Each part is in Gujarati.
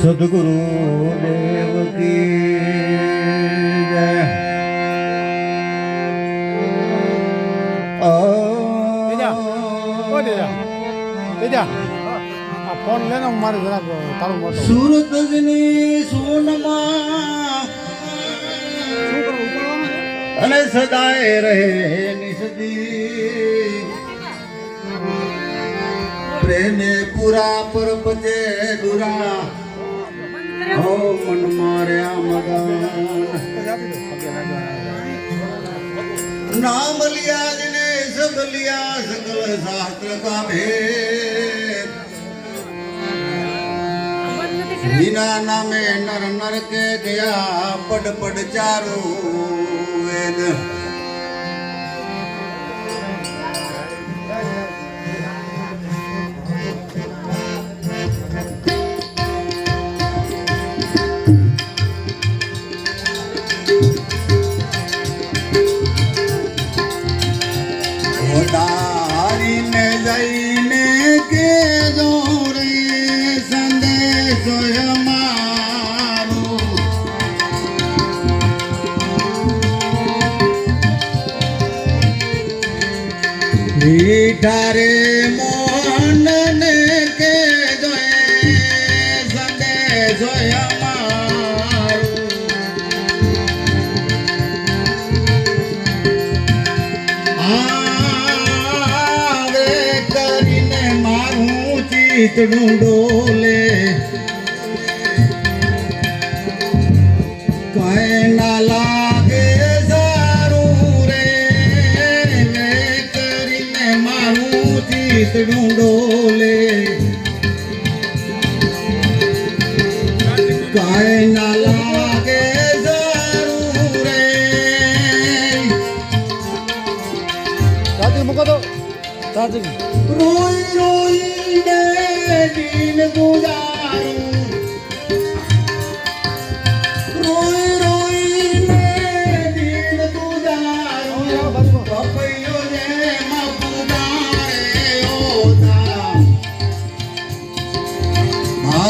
સદગુરુ દેવ કી ફોન લે ને હું મારે જરાક તારું મોટો સુરતની સોનમાં અને સદાય રહે નિસદી પ્રેમે પુરા પરપતે દુરા. પણ માર્યા મગન નામ લિયા જને સબ લિયા સકલ શાસ્ત્ર કા ભેદ. વિના નામે નર નર કે ગયા પડ પડ ચારો વેદ. મીઠા રે મોહનને કે જોએ સંદેશો આવે કરીને મારું ચિતડું ડોલે ચિતડું ડોલે. કાય ના લાગે જરૂરે રે. મૂકો તો. ચાર્જિંગ રોઈ રોઈને દિન ગુજારું.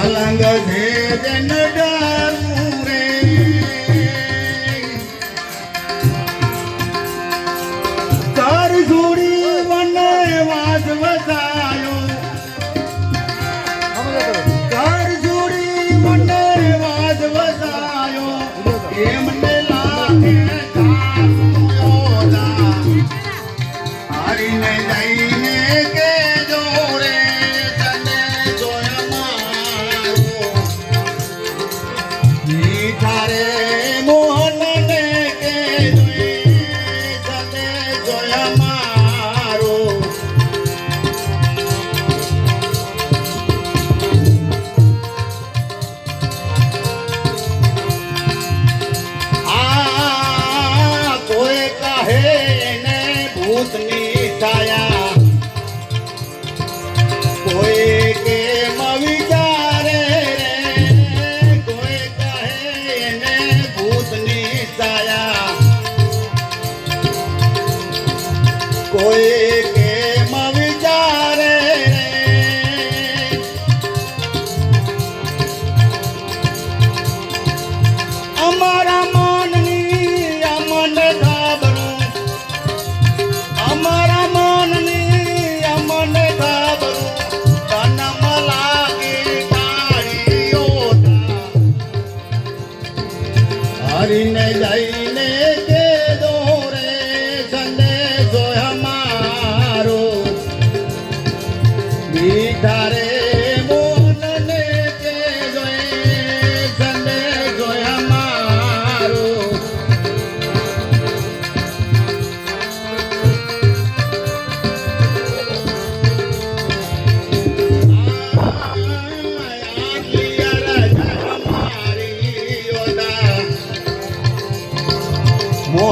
અલંગ છે જન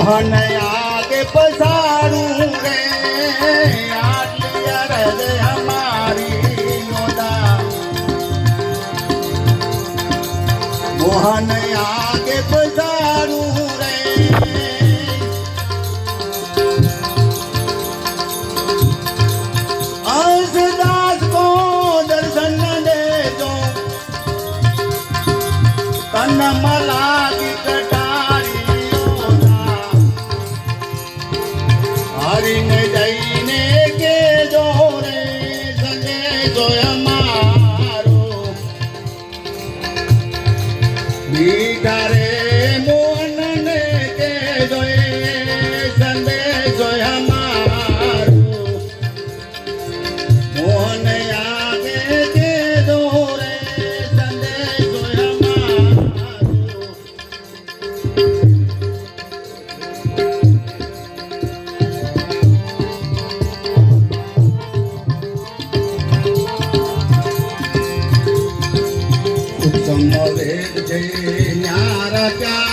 મોહન કે પસારું મળે છે ન્યારા ક્યાં